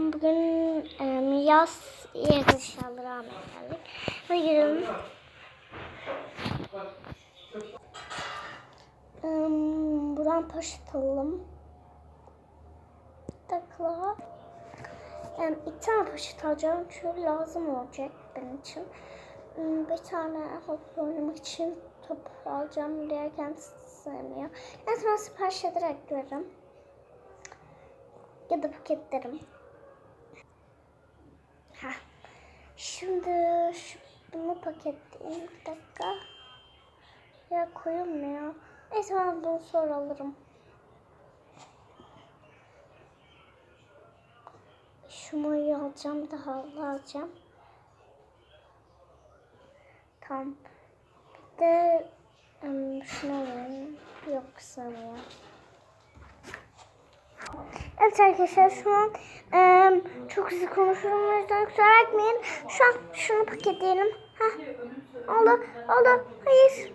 bugün e, yaz yer eşyaları almaya geldik. Hadi girelim. Um, buradan poşet. Takla. Yani iki tane poşet alacağım çünkü lazım olacak benim için. Hmm, Bir tane hopla oynamak için top alacağım. Diğer kendisi sevmiyor. Neyse ben sipariş ederek veririm. Ya da paketlerim. Şimdi şu, bunu paketleyeyim. Bir dakika. Ya koyulmuyor. Neyse ben bunu sonra alırım. Şu mayoyu alacağım. Daha alacağım. Tamam. Bir de şunu alayım. Yok sanıyor. Evet arkadaşlar şu an ım, çok hızlı konuşuyorum. O yüzden kusura bakmayın. Şu an şunu paketleyelim. Heh. Oldu. Oldu. Hayır.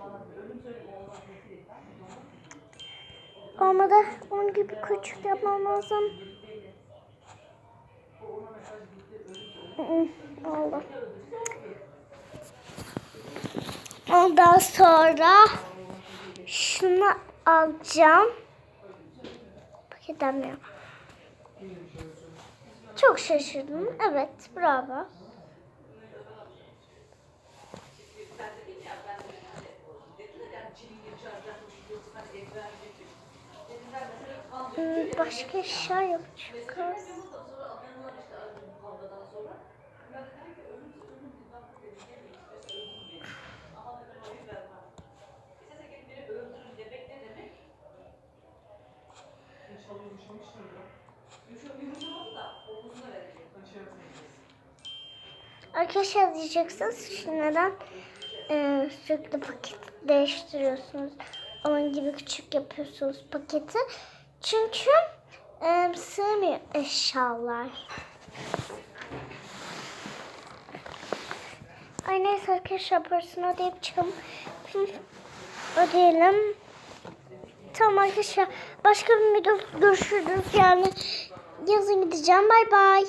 Olmadı. Onun gibi küçük yapmam lazım. Oldu. Ondan sonra şunu alacağım. Paketlenmiyor. Çok şaşırdım. Evet, bravo. Hmm, Başka eşya yok çünkü. Arkadaşlar diyeceksiniz ki neden e, sürekli paket değiştiriyorsunuz? Onun gibi küçük yapıyorsunuz paketi. Çünkü e, sığmıyor eşyalar. Ay neyse arkadaşlar parasını ödeyip çıkalım. Ödeyelim. Tamam arkadaşlar. Başka bir video görüşürüz. Yani yazın gideceğim. Bay bay.